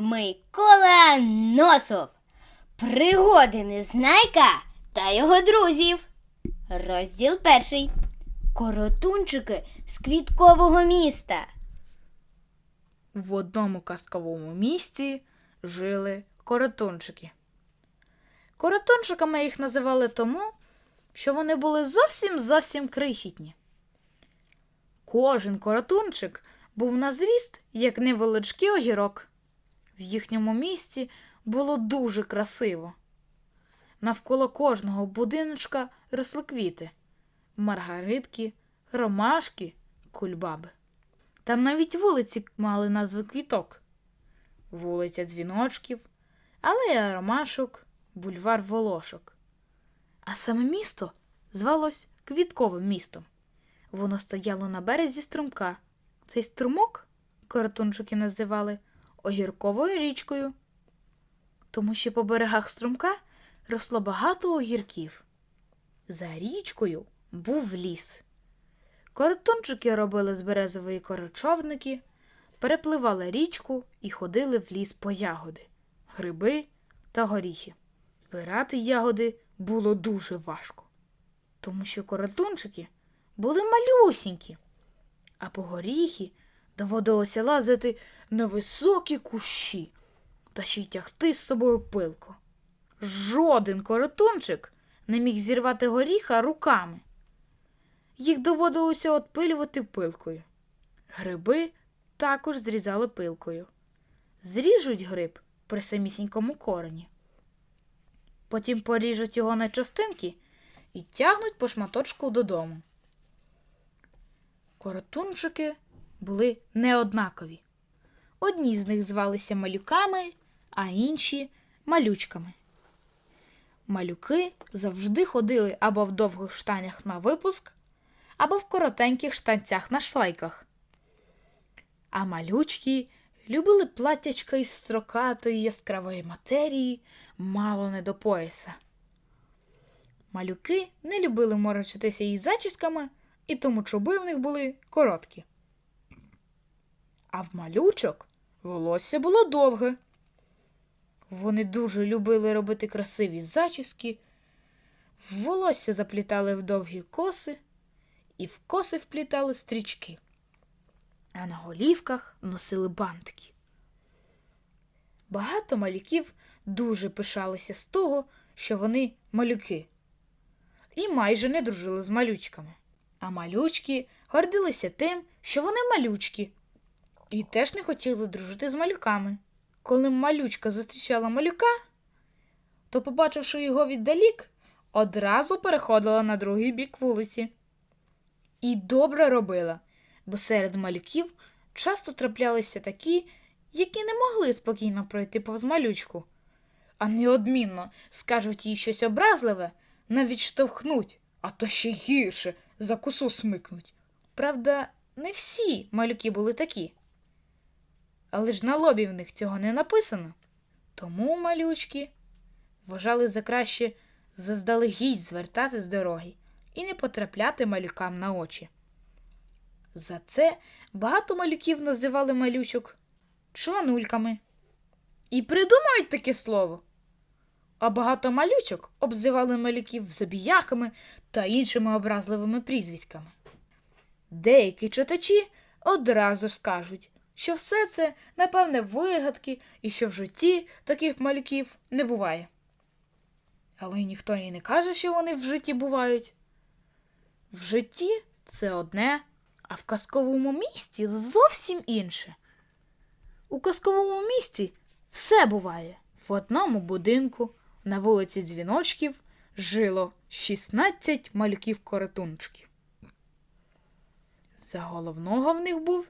Микола Носов. Пригоди Незнайка та його друзів. Розділ перший. Коротунчики з квіткового міста. В одному казковому місті жили коротунчики. Коротунчиками їх називали тому, що вони були зовсім зовсім крихітні. Кожен коротунчик був на зріст, як невеличкий огірок. В їхньому місті було дуже красиво. Навколо кожного будиночка росли квіти, маргаритки, ромашки, кульбаби. Там навіть вулиці мали назви квіток: вулиця дзвіночків, алея ромашок, бульвар волошок. А саме місто звалось Квітковим містом. Воно стояло на березі струмка. Цей струмок коротунчики називали огірковою річкою, тому що по берегах струмка росло багато огірків. За річкою був ліс. Коротунчики робили з березової кори човники, перепливали річку і ходили в ліс по ягоди, гриби та горіхи. Збирати ягоди було дуже важко, тому що коротунчики були малюсінькі, а по горіхи доводилося лазити на високі кущі та ще й тягти з собою пилку. Жоден коротунчик не міг зірвати горіха руками їх доводилося отпилювати пилкою. Гриби також зрізали пилкою. Зріжуть гриб при самісінькому корені. Потім поріжуть його на частинки і тягнуть по шматочку додому. Коротунчики були неоднакові. Одні з них звалися малюками, а інші малючками. Малюки завжди ходили або в довгих штанях на випуск, або в коротеньких штанцях на шлейках. А малючки любили платтячка із строкатої яскравої матерії, мало не до пояса. Малюки не любили морочитися із зачісками, і тому чоби в них були короткі. А в малючок волосся було довге. Вони дуже любили робити красиві зачіски, волосся заплітали в довгі коси і в коси вплітали стрічки, а на голівках носили бантики. Багато малюків дуже пишалися з того, що вони малюки, і майже не дружили з малючками. А малючки гордилися тим, що вони малючки, і теж не хотіли дружити з малюками. Коли малючка зустрічала малюка, то, побачивши його віддалік, одразу переходила на другий бік вулиці. І добре робила, бо серед малюків часто траплялися такі, які не могли спокійно пройти повз малючку, а неодмінно скажуть їй щось образливе, навіть штовхнуть, а то ще гірше за косу смикнуть. Правда, не всі малюки були такі. Але ж на лобі в них цього не написано. Тому малючки вважали за краще заздалегідь звертати з дороги і не потрапляти малюкам на очі. За це багато малюків називали малючок чванульками. І придумають таке слово. А багато малючок обзивали малюків забіяками та іншими образливими прізвиськами. Деякі читачі одразу скажуть, що все це, напевне, вигадки і що в житті таких малюків не буває. Але ніхто і не каже, що вони в житті бувають. В житті це одне, а в казковому місті зовсім інше. У казковому місті все буває. В одному будинку на вулиці дзвіночків жило 16 малюків коротунчиків. За головного в них був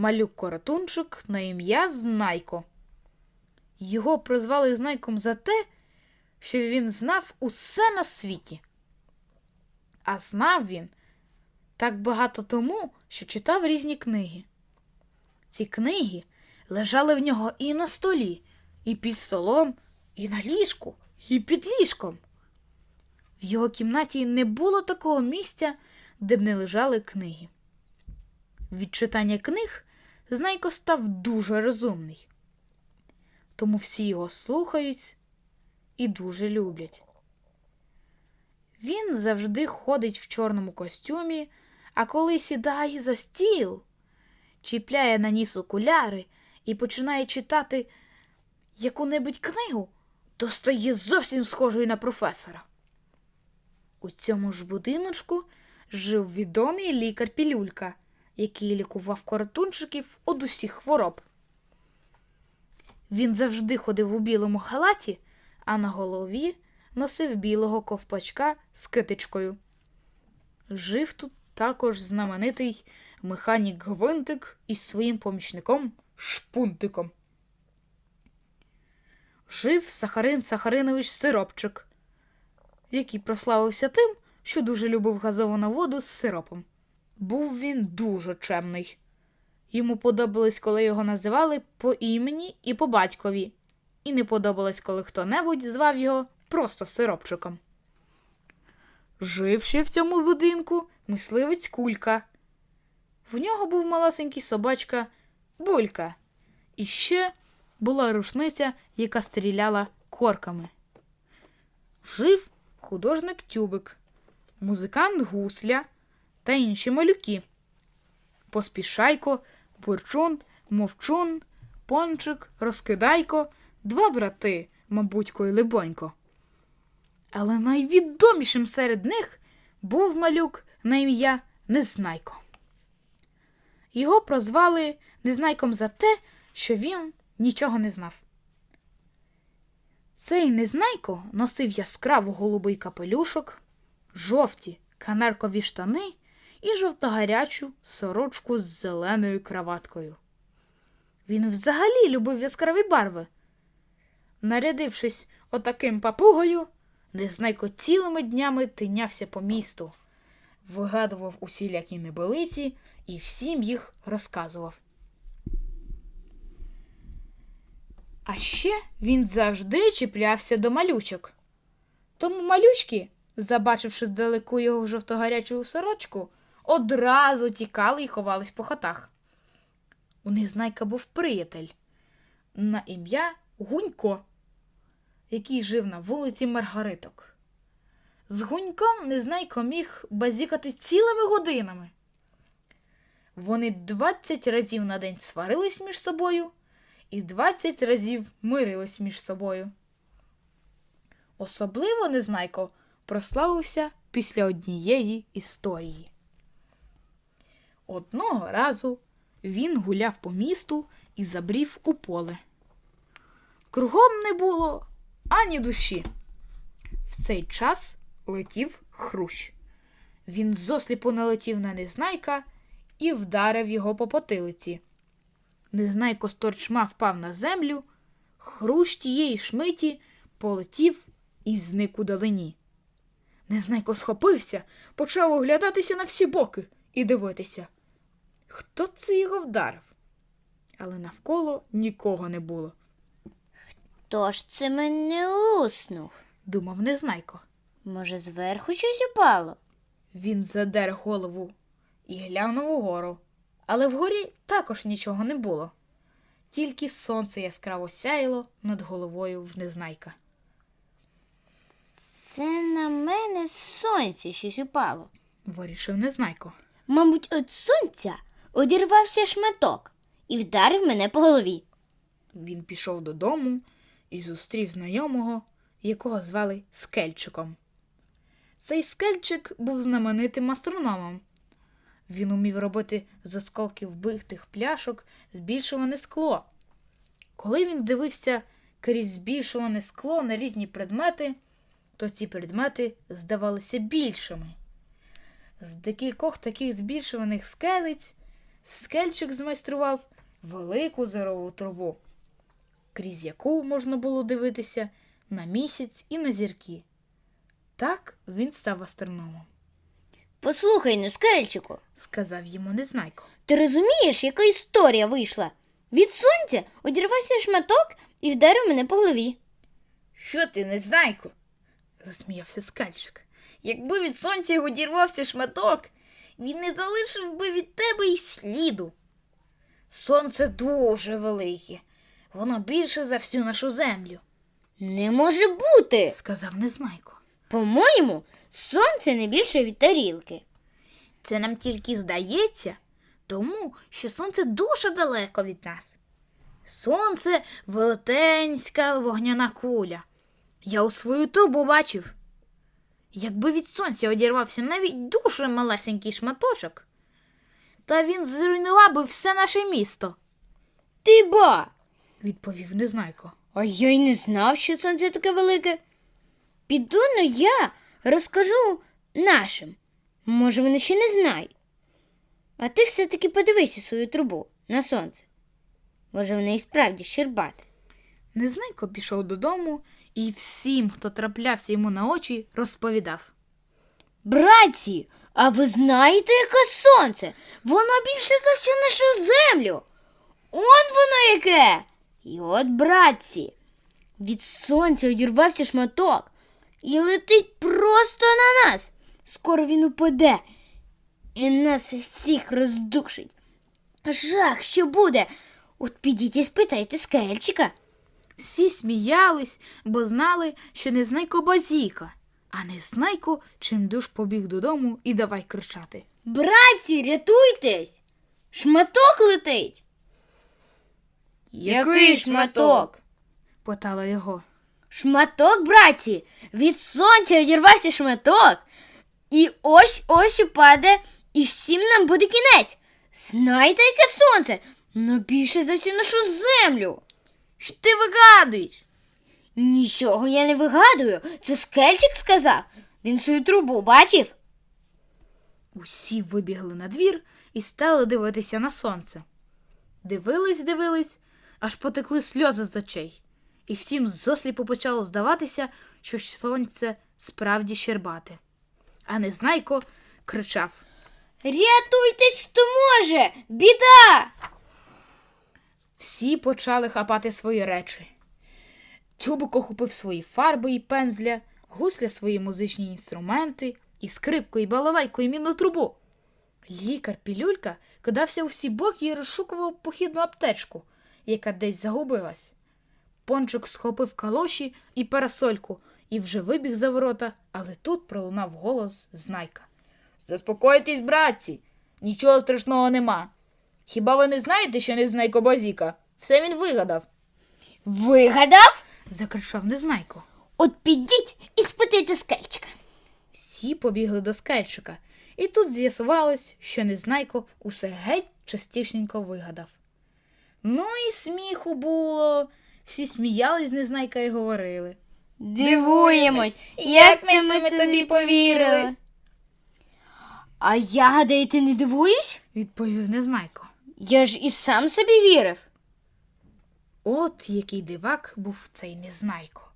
малюк коротунчик на ім'я Знайко. Його прозвали Знайком за те, що він знав усе на світі. А знав він так багато тому, що читав різні книги. Ці книги лежали в нього і на столі, і під столом, і на ліжку, і під ліжком. В його кімнаті не було такого місця, де б не лежали книги. Від читання книг Знайко став дуже розумний. тому всі його слухають і дуже люблять. Він завжди ходить в чорному костюмі, а коли сідає за стіл, чіпляє на ніс окуляри і починає читати яку-небудь книгу, то стає зовсім схожою на професора. У цьому ж будиночку жив відомий лікар Пілюлька, який лікував коротунчиків од усіх хвороб. Він завжди ходив у білому халаті, а на голові носив білого ковпачка з китичкою. Жив тут також знаменитий механік Гвинтик із своїм помічником Шпунтиком. Жив Сахарин Сахаринович Сиропчик, який прославився тим, що дуже любив газовану воду з сиропом. Був він дуже чемний. Йому подобалось, коли його називали по імені і по батькові, і не подобалось, коли хто-небудь звав його просто сиропчиком. Жив ще в цьому будинку мисливець кулька. В нього був малесенький собачка Булька. І ще була рушниця, яка стріляла корками. Жив художник Тюбик, музикант Гусля та інші малюки. Поспішайко, Бурчун, Мовчун, Пончик, Розкидайко, два брати, мабутько і Либонько. Але найвідомішим серед них був малюк на ім'я Незнайко. Його прозвали Незнайком за те, що він нічого не знав. Цей Незнайко носив яскраво голубий капелюшок, жовті канаркові штани і жовтогарячу сорочку з зеленою краваткою. Він взагалі любив яскраві барви. Нарядившись отаким папугою, Незнайко цілими днями тинявся по місту, вигадував усілякі небелиці і всім їх розказував. А ще він завжди чіплявся до малючок. Тому малючки, забачивши здалеку його жовтогарячу сорочку, одразу тікали і ховались по хатах. У Незнайка був приятель на ім'я Гунько, який жив на вулиці Маргариток. З Гуньком Незнайко міг базікати цілими годинами. Вони двадцять разів на день сварились між собою і двадцять разів мирились між собою. Особливо Незнайко прославився після однієї історії. Одного разу він гуляв по місту і забрів у поле. Кругом не було ані душі. В цей час летів хрущ. Він зосліпу налетів на незнайка і вдарив його по потилиці. Незнайко з торчма впав на землю, хрущ тієї шмиті полетів і зник у далині. Незнайко схопився, почав оглядатися на всі боки і дивитися. Хто це його вдарив? Але навколо нікого не було, Хто ж це мене луснув? думав Незнайко. Може, зверху щось упало? Він задер голову і глянув угору, але вгорі також нічого не було. Тільки сонце яскраво сяяло над головою в незнайка. Це на мене з сонця щось упало. Вирішив незнайко. Мабуть, від сонця одірвався шматок і вдарив мене по голові. Він пішов додому і зустрів знайомого, якого звали Скельчиком. Цей скельчик був знаменитим астрономом. Він умів робити з осколків битих пляшок збільшуване скло. Коли він дивився крізь збільшуване скло на різні предмети, то ці предмети здавалися більшими. З декількох таких збільшуваних скелець скельчик змайстрував велику зорову трубу, крізь яку можна було дивитися на місяць і на зірки. Так він став астрономом, Послухай, ну, скельчику, сказав йому Незнайко. ти розумієш, яка історія вийшла? Від сонця одірвався шматок і вдарив мене по голові. Що ти, Незнайко? засміявся скальчик. Якби від сонця його дірвався шматок, він не залишив би від тебе й сліду. Сонце дуже велике. Воно більше за всю нашу землю, Не може бути. сказав Незнайко. По-моєму, сонце не більше від тарілки. Це нам тільки здається, тому що сонце дуже далеко від нас. Сонце велетенська вогняна куля. Я у свою трубу бачив. Якби від сонця одірвався навіть дуже малесенький шматочок, та він зруйнував би все наше місто, Ти ба. відповів Незнайко. А я й не знав, що сонце таке велике. Піду ну я розкажу нашим. Може, вони ще не знають. А ти все-таки подивись у свою трубу на сонце. Може, вони і справді щербати. Незнайко пішов додому і всім, хто траплявся йому на очі, розповідав. Братці, а ви знаєте, яке сонце? Воно більше за всю нашу землю. Он воно яке. І от, братці, від сонця одірвався шматок і летить просто на нас. Скоро він упаде і нас всіх роздушить. Жах, що буде? От підіть і спитайте скельчика. Всі сміялись, бо знали, що Незнайко базіка, а Незнайко чимдуж побіг додому і давай кричати. Братці, рятуйтесь! Шматок летить. Який шматок? питала його. Шматок, братці, від сонця одірвався шматок. І ось ось упаде, і всім нам буде кінець. Знаєте, яке сонце? Ну більше за всю нашу землю. Що ти вигадуєш? Нічого я не вигадую. Це скельчик сказав. Він свою трубу бачив. Усі вибігли на двір і стали дивитися на сонце. Дивились, дивились, аж потекли сльози з очей, і всім зосліпу почало здаватися, що сонце справді щербате. А Незнайко кричав. Рятуйтесь, хто може! Біда! Всі почали хапати свої речі. Тюбик охопив свої фарби і пензля, гусля свої музичні інструменти, і скрипку, і балалайку, і мінну трубу. Лікар Пілюлька кидався у всі боки і розшукував похідну аптечку, яка десь загубилась. Пончик схопив калоші і парасольку і вже вибіг за ворота, але тут пролунав голос знайка. Заспокойтесь, братці, нічого страшного нема. Хіба ви не знаєте, що Незнайко Базіка? Все він вигадав, Вигадав? закричав Незнайко. От підіть і спитайте скельчика. Всі побігли до скельчика, і тут з'ясувалось, що Незнайко усе геть частішенько вигадав. Ну і сміху було. Всі сміялись з Незнайка і говорили. Дивуємось, як ми це тобі повірили. А я гадаю, ти не дивуєш? відповів Незнайко. Я ж і сам собі вірив. От який дивак був цей Незнайко.